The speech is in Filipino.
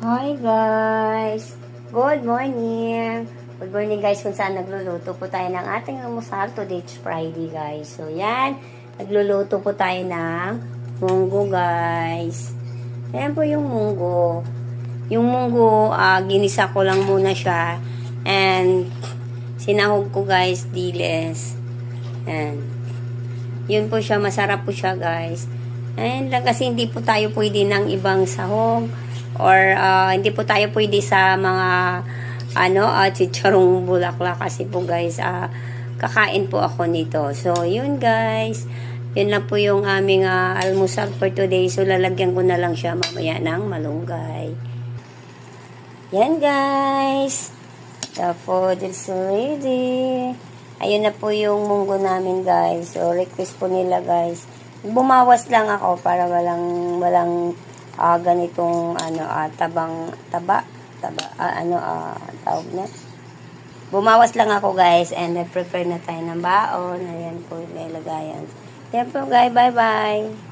Hi guys! Good morning! Good morning guys kung saan nagluluto po tayo ng ating almusal. Today it's Friday guys. So yan, nagluluto po tayo ng munggo guys. Ayan po yung munggo. Yung munggo, ah, ginisa ko lang muna siya. And sinahog ko guys, diles. Ayan. Yun po siya, masarap po siya guys. Ayun lang kasi hindi po tayo pwede ng ibang sahog or ah, hindi po tayo pwede sa mga ano, uh, chicharong bulaklak kasi po guys, ah, kakain po ako nito. So, yun guys. Yun lang po yung aming ah, almusal for today. So, lalagyan ko na lang siya mamaya ng malunggay. Yan guys. The food is ready. Ayun na po yung munggo namin guys. So, request po nila guys. Bumawas lang ako para walang walang ah, ganitong ano ah, tabang taba taba ah, ano ah, tawag na. Bumawas lang ako guys and I prepare na tayo ng baon. Ayan po nilagayan. Yan po guys. Bye bye.